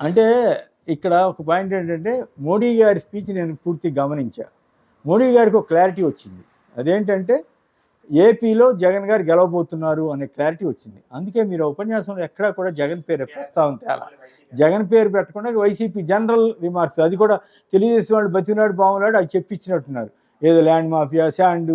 అంటే ఇక్కడ ఒక పాయింట్ ఏంటంటే మోడీ గారి స్పీచ్ నేను పూర్తి గమనించా. మోడీ గారికి ఒక క్లారిటీ వచ్చింది. అదేంటంటే ఏపీలో జగన్ గారు గెలవబోతున్నారు అనే క్లారిటీ వచ్చింది. అందుకే మీరు ఉపన్యాసంలో ఎక్కడా కూడా జగన్ పేరు ప్రస్తావన తేలా. జగన్ పేరు పెట్టకుండా వైసీపీ జనరల్ రిమార్క్స్ అది కూడా తెలియజేసిన వాళ్ళు బతినాడు బాగున్నాడు అది చెప్పించినట్టున్నారు. ఏదో ల్యాండ్ మాఫియా శాండ్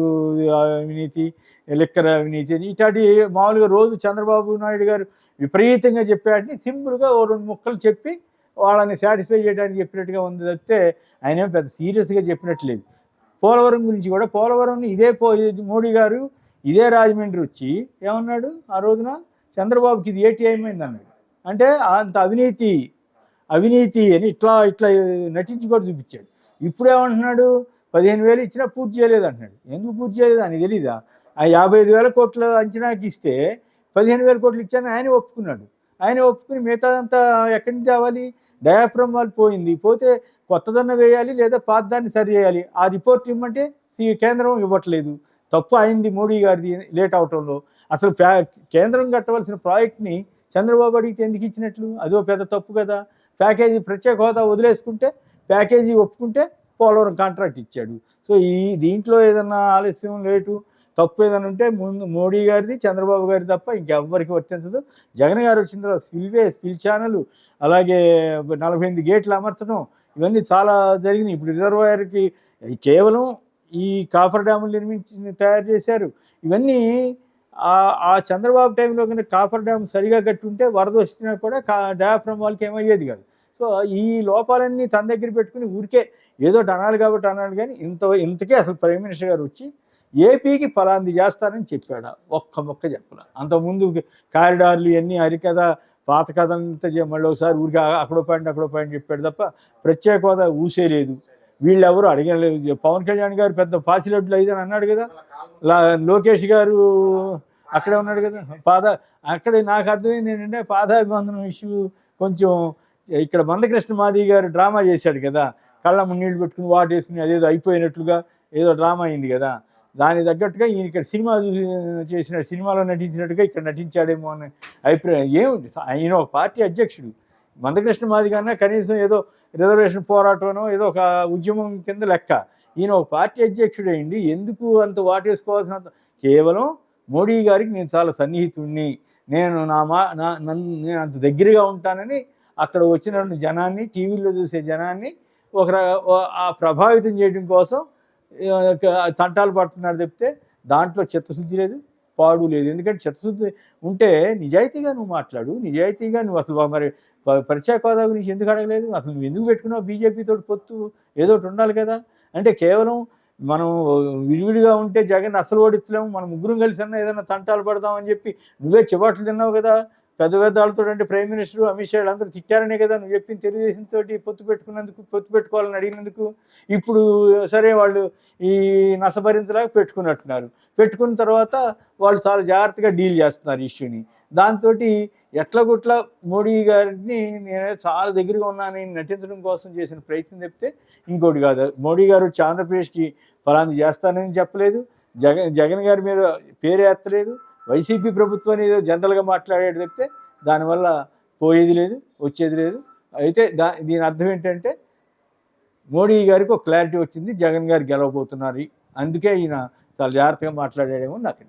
అవినీతి లిక్కర్ అవినీతి అని ఇట్లాంటి మామూలుగా రోజు చంద్రబాబు నాయుడు గారు విపరీతంగా చెప్పాడని సింపుల్గా ఓ రెండు ముక్కలు చెప్పి వాళ్ళని సాటిస్ఫై చేయడానికి చెప్పినట్టుగా ఉంది తప్పితే ఆయన పెద్ద సీరియస్గా చెప్పినట్లేదు. పోలవరం గురించి కూడా పోలవరం ఇదే పో మోడీ గారు ఇదే రాజమండ్రి వచ్చి ఏమన్నాడు ఆ రోజున? చంద్రబాబుకి ఇది ఏటీ ఏమైంది అన్నాడు. అంటే అంత అవినీతి అవినీతి అని ఇట్లా ఇట్లా నటించి కూడా చూపించాడు. ఇప్పుడు ఏమంటున్నాడు? పదిహేను వేలు ఇచ్చినా పూర్తి చేయలేదు అంటున్నాడు. ఎందుకు పూర్తి చేయలేదు? అని తెలీదా? ఆ యాభై ఐదు వేల కోట్ల అంచనాకి ఇస్తే పదిహేను వేల కోట్లు ఇచ్చాను ఆయన ఒప్పుకున్నాడు. ఆయన ఒప్పుకుని మిగతాదంతా ఎక్కడి నుంచి అవ్వాలి డయాఫ్రమ్ వాళ్ళు పోయింది. పోతే కొత్తదన్న వేయాలి లేదా పాతదాన్ని సరి చేయాలి? ఆ రిపోర్ట్ ఇవ్వమంటే సి- కేంద్రం ఇవ్వట్లేదు. తప్పు అయింది మోడీ గారిది లేట్ అవటంలో. అసలు ప్యా- కేంద్రం కట్టవలసిన ప్రాజెక్ట్ని చంద్రబాబు అడిగితే ఎందుకు ఇచ్చినట్లు? అదో పెద్ద తప్పు కదా. ప్యాకేజీ ప్రత్యేక హోదా వదిలేసుకుంటే ప్యాకేజీ ఒప్పుకుంటే పోలవరం కాంట్రాక్ట్ ఇచ్చాడు. సో ఈ దీంట్లో ఏదన్నా ఆలస్యం లేటు తప్పు ఏదైనా ఉంటే ముందు మోడీ గారిది చంద్రబాబు గారి తప్ప ఇంకెవ్వరికి వర్తించదు. జగన్ గారు వచ్చిన తర్వాత స్పిల్వే స్పిల్ ఛానల్ అలాగే నలభై ఎనిమిది గేట్లు అమర్చడం ఇవన్నీ చాలా జరిగినాయి. ఇప్పుడు రిజర్వాయర్కి కేవలం ఈ కాఫర్ డ్యాములు నిర్మించి తయారు చేశారు. ఇవన్నీ ఆ- చంద్రబాబు టైంలో కనుక కాఫర్ డ్యామ్ సరిగా కట్టుంటే వరద వచ్చినా కూడా కా డయాఫ్రమ్ వాళ్ళకి ఏమయ్యేది కాదు. సో ఈ లోపాలన్నీ తన దగ్గర పెట్టుకుని ఊరికే ఏదో అనాలి కాబట్టి అనాలి కానీ ఇంత ఇంతకే అసలు ప్రైమ్ మినిస్టర్ గారు వచ్చి ఏపీకి ఫలాంది చేస్తారని చెప్పాడు. ఒక్క మొక్క చెప్పాల. అంతకుముందు కారిడార్లు ఇవన్నీ హరికథ పాత కథ అంతా మళ్ళీ ఒకసారి ఊరికి అక్కడో పాయింట్ అక్కడో పాయింట్ చెప్పాడు తప్ప ప్రత్యేక హోదా ఊసే లేదు. వీళ్ళెవరు అడగలేదు పవన్ కళ్యాణ్ గారు పెద్ద పాసిలెట్లు అయిందని అన్నాడు కదా. లోకేష్ గారు అక్కడే ఉన్నాడు కదా. పాద అక్కడ నాకు అర్థమైంది ఏంటంటే పాదాభివందనం ఇష్యూ కొంచెం ఇక్కడ మందకృష్ణ మాది గారు డ్రామా చేశాడు కదా. కళ్ళ నీళ్ళు పెట్టుకుని వాటేసుకుని వేసుకుని అదేదో అయిపోయినట్లుగా ఏదో డ్రామా అయింది కదా. దానికి తగ్గట్టుగా ఈయన ఇక్కడ సినిమా చూ- చేసిన సినిమాలో నటించినట్టుగా ఇక్కడ నటించాడేమో అనే అభిప్రాయం. ఏముంది? ఆయన ఒక పార్టీ అధ్యక్షుడు. మందకృష్ణ మాది కన్నా కనీసం ఏదో రిజర్వేషన్ పోరాటమనో ఏదో ఒక ఉద్యమం కింద లెక్క. ఈయన ఒక పార్టీ అధ్యక్షుడేయండి ఎందుకు అంత వాటేసుకోవాల్సినంత కేవలం మోడీ గారికి నేను చాలా సన్నిహితుడిని నేను నా మా నా నన్ను నేను అంత దగ్గరగా ఉంటానని అక్కడ వచ్చిన జనాన్ని టీవీలో చూసే జనాన్ని ఒక ప్రభావితం చేయడం కోసం తంటాలు పడుతున్నాడు చెప్తే దాంట్లో చిత్తశుద్ధి లేదు పాడు లేదు. ఎందుకంటే చిత్తశుద్ధి ఉంటే నిజాయితీగా నువ్వు మాట్లాడు నిజాయితీగా నువ్వు అసలు మరి ప- ప్రత్యేక హోదా గురించి ఎందుకు అడగలేదు? అసలు నువ్వు ఎందుకు పెట్టుకున్నావు? బీజేపీతో పొత్తు ఏదో ఒకటి ఉండాలి కదా. అంటే కేవలం మనం విడివిడిగా ఉంటే జగన్ అసలు ఓడించలేము మనం ముగ్గురం కలిసి అన్నా ఏదైనా తంటాలు పడదామని చెప్పి నువ్వే చివాట్లు తిన్నావు కదా. పెద్ద పెద్ద వాళ్ళతో అంటే ప్రైమ్ మినిస్టర్ అమిత్ షా అందరూ తిట్టారనే కదా నువ్వు చెప్పిన తెలుగుదేశం తోటి పొత్తు పెట్టుకున్నందుకు పొత్తు పెట్టుకోవాలని అడిగినందుకు ఇప్పుడు సరే వాళ్ళు ఈ నసభరించలాగా పెట్టుకున్నట్టున్నారు. పెట్టుకున్న తర్వాత వాళ్ళు చాలా జాగ్రత్తగా డీల్ చేస్తున్నారు ఇష్యూని. దాంతో ఎట్ల గుట్ల మోడీ గారిని నేను చాలా దగ్గరగా ఉన్నానని నటించడం కోసం చేసిన ప్రయత్నం చెప్తే ఇంకోటి కాదు. మోడీ గారు వచ్చి ఆంధ్రప్రదేశ్కి ఫలాంది చేస్తానని చెప్పలేదు. జగన్ జగన్ గారి మీద పేరు ఎత్తలేదు. వైసీపీ ప్రభుత్వం ఏదో జనరల్గా మాట్లాడేది చెప్తే దానివల్ల పోయేది లేదు వచ్చేది లేదు. అయితే దా దీని అర్థం ఏంటంటే మోడీ గారికి ఒక క్లారిటీ వచ్చింది జగన్ గారు గెలవబోతున్నారు. అందుకే ఈయన చాలా జాగ్రత్తగా మాట్లాడాడేమో నాకు